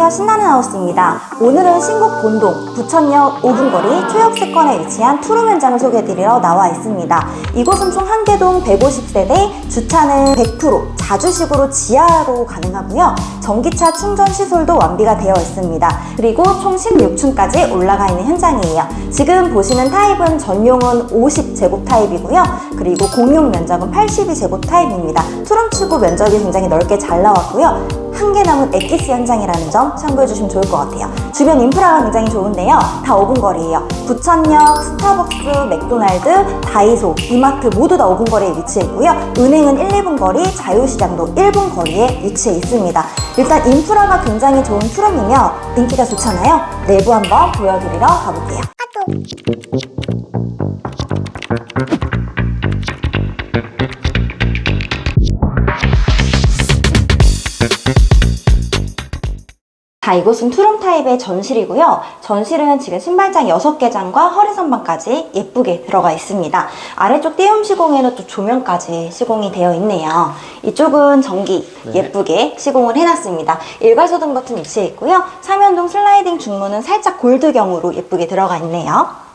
안녕하세요. 신나는 하우스입니다. 오늘은 신곡 본동, 부천역 5분 거리 초역세권에 위치한 투룸 현장을 소개해드리러 나와 있습니다. 이곳은 총 한 개동 150세대, 주차는 100% 자주식으로 지하로 가능하고요. 전기차 충전 시설도 완비가 되어 있습니다. 그리고 총 16층까지 올라가 있는 현장이에요. 지금 보시는 타입은 전용은 50제곱 타입이고요. 그리고 공용 면적은 82제곱 타입입니다. 투룸 치고 면적이 굉장히 넓게 잘 나왔고요. 한개 남은 엑기스 현장이라는 점 참고해 주시면 좋을 것 같아요. 주변 인프라가 굉장히 좋은데요. 다 5분 거리예요. 부천역, 스타벅스, 맥도날드, 다이소, 이마트 모두 다 5분 거리에 위치해 있고요. 은행은 1, 2분 거리, 자유시장도 1분 거리에 위치해 있습니다. 일단 인프라가 굉장히 좋은 투룸이며 인기가 좋잖아요. 내부 한번 보여드리러 가볼게요. 자, 이곳은 투룸 타입의 전실이고요. 전실은 지금 신발장 6개장과 허리선반까지 예쁘게 들어가 있습니다. 아래쪽 띄움 시공에는 또 조명까지 시공이 되어 있네요. 이쪽은 전기 네. 예쁘게 시공을 해놨습니다. 일괄소등 버튼 위치해 있고요. 삼연동 슬라이딩 중문은 살짝 골드경으로 예쁘게 들어가 있네요.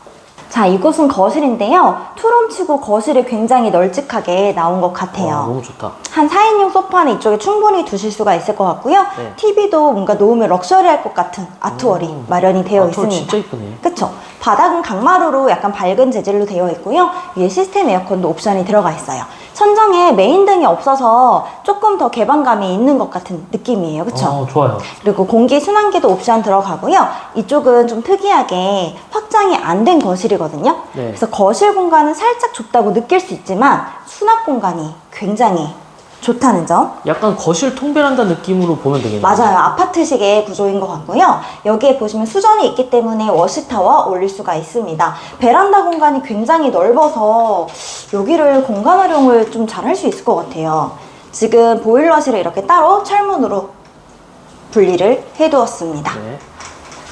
자, 이곳은 거실인데요. 투룸 치고 거실이 굉장히 널찍하게 나온 것 같아요. 와, 너무 좋다. 한 4인용 소파는 이쪽에 충분히 두실 수가 있을 것 같고요. 네. TV도 뭔가 놓으면 럭셔리할 것 같은 아트월이 음. 마련이 되어 아트월 있습니다. 진짜 이쁘네. 그쵸? 바닥은 강마루로 약간 밝은 재질로 되어 있고요. 위에 시스템 에어컨도 옵션이 들어가 있어요. 천장에 메인 등이 없어서 조금 더 개방감이 있는 것 같은 느낌이에요. 그쵸? 어, 좋아요. 그리고 공기 순환기도 옵션 들어가고요. 이쪽은 좀 특이하게 확장이 안 된 거실이거든요. 네. 그래서 거실 공간은 살짝 좁다고 느낄 수 있지만 수납 공간이 굉장히 좋다는 점. 약간 거실 통배란다 느낌으로 보면 되겠네요. 맞아요. 아파트식의 구조인 것 같고요. 여기에 보시면 수전이 있기 때문에 워시타워 올릴 수가 있습니다. 베란다 공간이 굉장히 넓어서 여기를 공간 활용을 좀 잘 할 수 있을 것 같아요. 지금 보일러실을 이렇게 따로 철문으로 분리를 해두었습니다. 네.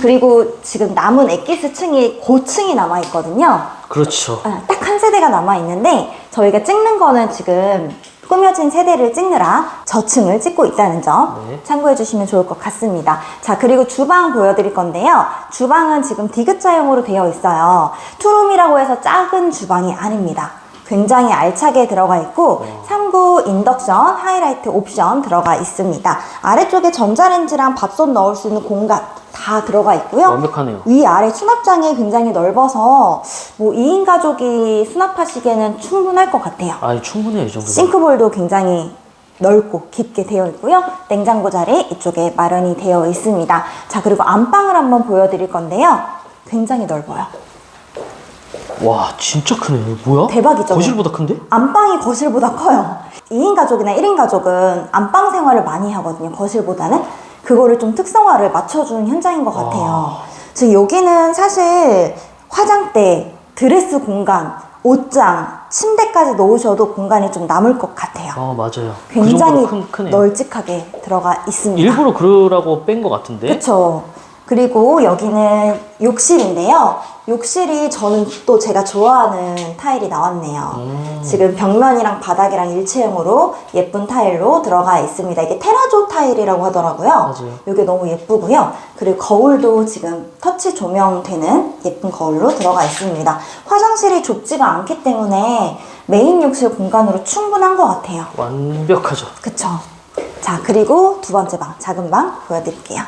그리고 지금 남은 엑기스 층이 고층이 남아 있거든요. 그렇죠. 딱 한 세대가 남아 있는데 저희가 찍는 거는 지금 꾸며진 세대를 찍느라 저층을 찍고 있다는 점 네. 참고해 주시면 좋을 것 같습니다. 자, 그리고 주방 보여드릴 건데요. 주방은 지금 디귿자형으로 되어 있어요. 투룸이라고 해서 작은 주방이 아닙니다. 굉장히 알차게 들어가 있고 3구 인덕션 하이라이트 옵션 들어가 있습니다. 아래쪽에 전자레인지랑 밥솥 넣을 수 있는 공간 다 들어가 있고요. 완벽하네요. 위아래 수납장이 굉장히 넓어서 뭐 2인 가족이 수납하시기에는 충분할 것 같아요. 아, 충분해요, 이 정도. 싱크볼도 굉장히 넓고 깊게 되어 있고요. 냉장고 자리 이쪽에 마련이 되어 있습니다. 자, 그리고 안방을 한번 보여드릴 건데요. 굉장히 넓어요. 와, 진짜 크네. 뭐야? 대박이죠? 거실보다 큰데? 안방이 거실보다 커요. 2인 가족이나 1인 가족은 안방 생활을 많이 하거든요. 거실보다는. 그거를 좀 특성화를 맞춰주는 현장인 것 같아요. 지금 여기는 사실 화장대, 드레스 공간, 옷장, 침대까지 놓으셔도 공간이 좀 남을 것 같아요. 아, 맞아요. 굉장히 그 정도로 큰, 크네요. 널찍하게 들어가 있습니다. 일부러 그러라고 뺀 것 같은데? 그쵸. 그리고 여기는 욕실인데요. 욕실이 저는 또 제가 좋아하는 타일이 나왔네요. 음. 지금 벽면이랑 바닥이랑 일체형으로 예쁜 타일로 들어가 있습니다. 이게 테라조 타일이라고 하더라고요. 맞아요. 이게 너무 예쁘고요. 그리고 거울도 지금 터치 조명되는 예쁜 거울로 들어가 있습니다. 화장실이 좁지가 않기 때문에 메인 욕실 공간으로 충분한 것 같아요. 완벽하죠. 그쵸. 자, 그리고 두 번째 방, 작은 방 보여드릴게요.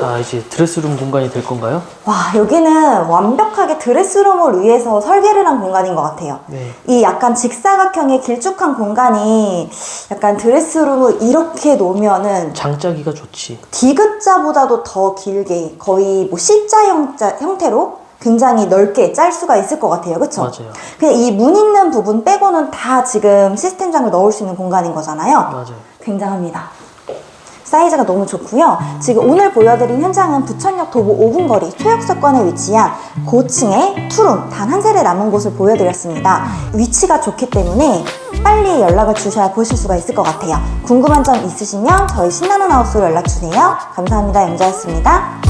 자, 이제 드레스룸 공간이 될 건가요? 와, 여기는 완벽하게 드레스룸을 위해서 설계를 한 공간인 것 같아요. 네. 이 약간 직사각형의 길쭉한 공간이 약간 드레스룸을 이렇게 놓으면은 장짜기가 좋지. 디귿자보다도 더 길게 거의 뭐 C자 형자, 형태로 굉장히 넓게 짤 수가 있을 것 같아요. 그쵸? 맞아요. 그냥 이 문 있는 부분 빼고는 다 지금 시스템장을 넣을 수 있는 공간인 거잖아요. 맞아요. 굉장합니다. 사이즈가 너무 좋고요. 지금 오늘 보여드린 현장은 부천역 도보 5분 거리 초역세권에 위치한 고층의 투룸 단 한 세대 남은 곳을 보여드렸습니다. 위치가 좋기 때문에 빨리 연락을 주셔야 보실 수가 있을 것 같아요. 궁금한 점 있으시면 저희 신나는 하우스로 연락 주세요. 감사합니다. 영자였습니다.